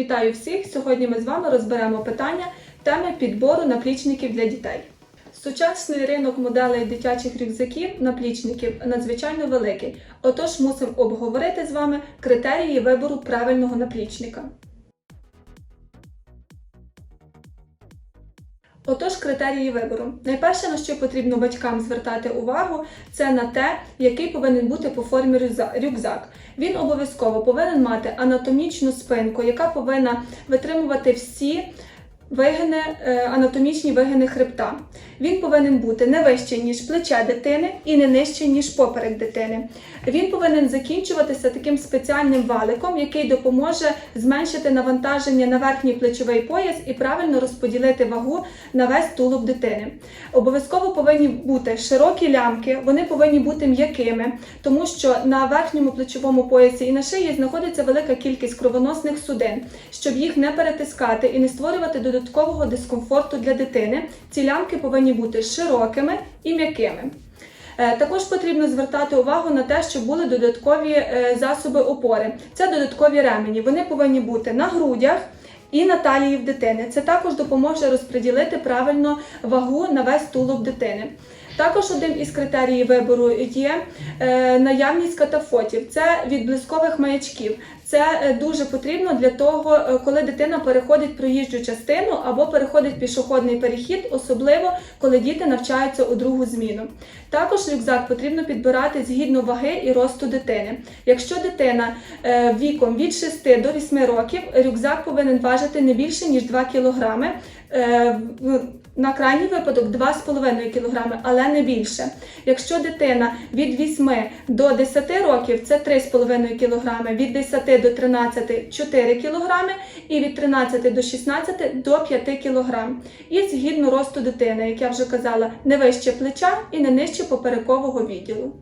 Вітаю всіх! Сьогодні ми з вами розберемо питання теми підбору наплічників для дітей. Сучасний ринок моделей дитячих рюкзаків наплічників надзвичайно великий, отож мусимо обговорити з вами критерії вибору правильного наплічника. Отож, критерії вибору. Найперше, на що потрібно батькам звертати увагу, це на те, який повинен бути по формі рюкза- рюкзак. Він обов'язково повинен мати анатомічну спинку, яка повинна витримувати всі вигини, е, анатомічні вигини хребта. Він повинен бути не вищий, ніж плече дитини, і не нижчий, ніж поперек дитини. Він повинен закінчуватися таким спеціальним валиком, який допоможе зменшити навантаження на верхній плечовий пояс і правильно розподілити вагу на весь тулуб дитини. Обов'язково повинні бути широкі лямки, вони повинні бути м'якими, тому що на верхньому плечовому поясі і на шиї знаходиться велика кількість кровоносних судин. Щоб їх не перетискати і не створювати додаткового дискомфорту для дитини, ці лямки повинні бути широкими і м'якими. Е, Також потрібно звертати увагу на те, щоб були додаткові е, засоби опори. Це додаткові ремені. Вони повинні бути на грудях і на талії в дитини. Це також допоможе розподілити правильно вагу на весь тулуб дитини. Також один із критеріїв вибору є е, наявність катафотів, це від блискових маячків. Це е, дуже потрібно для того, е, коли дитина переходить проїжджу частину або переходить пішохідний перехід, особливо коли діти навчаються у другу зміну. Також рюкзак потрібно підбирати згідно ваги і росту дитини. Якщо дитина віком від 6 до 8 років, рюкзак повинен важити не більше ніж 2 кг. На крайній випадок 2,5 кг, але не більше. Якщо дитина від 8 до 10 років це 3,5 кг, від 10 до 13 4 кг і від 13 до 16 до 5 кг. І згідно росту дитини, як я вже казала, не вище плеча і не нижче поперекового відділу.